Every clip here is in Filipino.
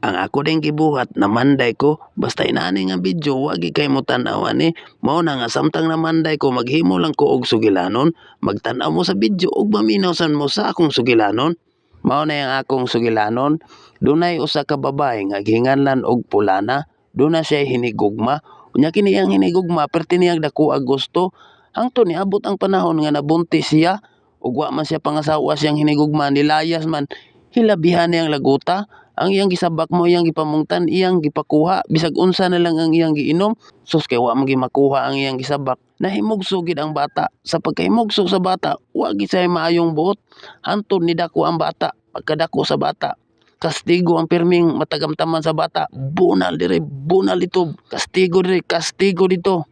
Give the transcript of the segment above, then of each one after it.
ang ako din gibuhat namanday ko basta inaani nga video wagi kay mo tan-aw ani? Mao na nga samtang namanday ko maghimo lang ko og sugilanon. Magtan-aw mo sa video ug maminaw-san mo sa akong sugilanon. Mao na yung akong sugilanon. Dunay usa ka babae nga gihinganlan og pulana duna siya hinigugma. Unya kini ang hinigugma perti niyang dako ang gusto hangtod niabot ang panahon nga nabuntis siya. Ug wa man siya pangasawa siyang hinigugma nilayas man. Hilabihan niyang laguta ang iyang gisabak mo iyang gipamungtan iyang gipakuha. Bisag unsa na lang ang iyang giinom sus kay wa man makuha ang iyang gisabak. Nahimugso gid ang bata. Sa pagkahimugso sa bata wa gid say maayong buot. Hantod ni dako ang bata pagkadako sa bata. Kastigo ang pirming matagamtaman sa bata. Bunal dire bunal dito kastigo dire kastigo dito.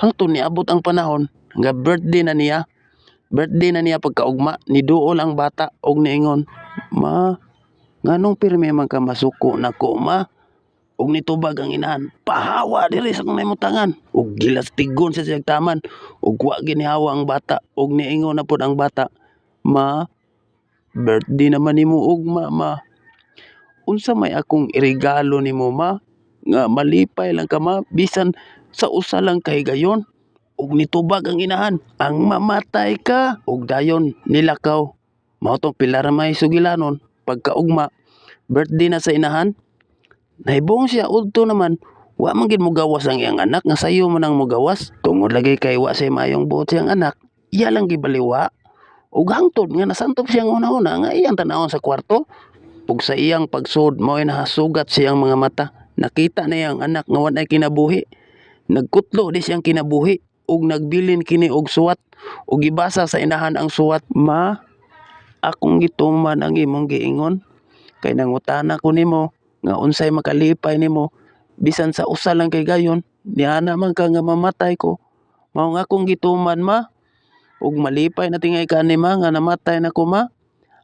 Hangtod niabot ang panahon nga birthday na niya. Birthday na niya pagkaugma niduol ang bata og niingon ma nganong pirmi man ka masuko nako ma ug nitubag ang inahan pahawa diri sa kung nahimutangan ug gilastigon sa siyang taman ug wa ginihawa ang bata ug niingon na pod ang bata. Ma birthday naman nimo ugma ma unsa may akong iregalo nimo ma? Nga malipay lang ka ma bisan sa usa lang kay gayon. Ug nitubag ang inahan ang mamatay ka. Ug dayon nilakaw. Mao tong pilar may sugilanon pagkaugma birthday na sa inahan nahibong siya udto naman wa man gid mo ang iyang anak nga sayo man ang mogawas tungod lagi kay wa say mayong buot siyang anak iya lang gibaliwa. Ug hangtod nga nasantop siyang una-una nga iyang tanawon sa kwarto ug sa iyang pagsud mao nahasugat siyang mga mata nakita na iyang anak nga walay kinabuhi. Nagkutlo di siyang kinabuhi ug nagbilin kini og suwat ug gibasa sa inahan ang suwat ma akong gituman ang imong giingon kay nangutana ko nimo nga unsay makalipay nimo bisan sa usa lang kay gayon niana man ka nga mamatay ko mao nga akong gituman ma ug malipay na tingay ka ni ma nga namatay na ko ma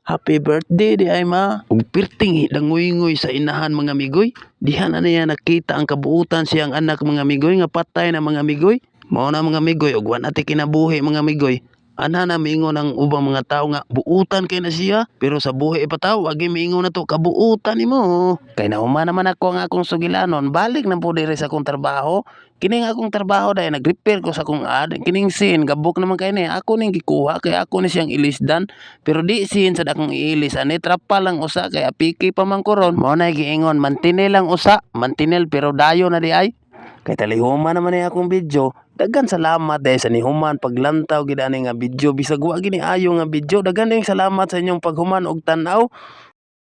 Happy birthday di ay ma. Ug pirting dangoy-ngoy sa inahan mga migoy. Diha na niya nakita ang kabuutan siyang anak mga migoy nga patay na mga migoy. Mao na mga migoy ug wa nati kinabuhi mga migoy. Ana na miingon ang ubang mga tao nga buutan kay na siya pero sa buhi pa tawo agi miingon na to kabuutan nimo. Kay nahuman naman ako ang akong sugilanon balik na po diri sa akong trabaho. Kining akong trabaho dahil nag-repair ko sa akong ad. Kining sin gabok naman kay ni ako ning gikuha kay ako ni siyang ilisdan pero di sin sa akong iilis ani trapa lang usa kay apiki pa man ko ron. Mao na giingon mantinel lang usa, mantinel pero dayo na di ay. Kay talihuma naman ni akong video. Daghan salamat dahil sa nihuman paglantaw gid ani nga video bisag wa gini ayo nga video. Daghan ding salamat sa inyong paghuman og tan-aw.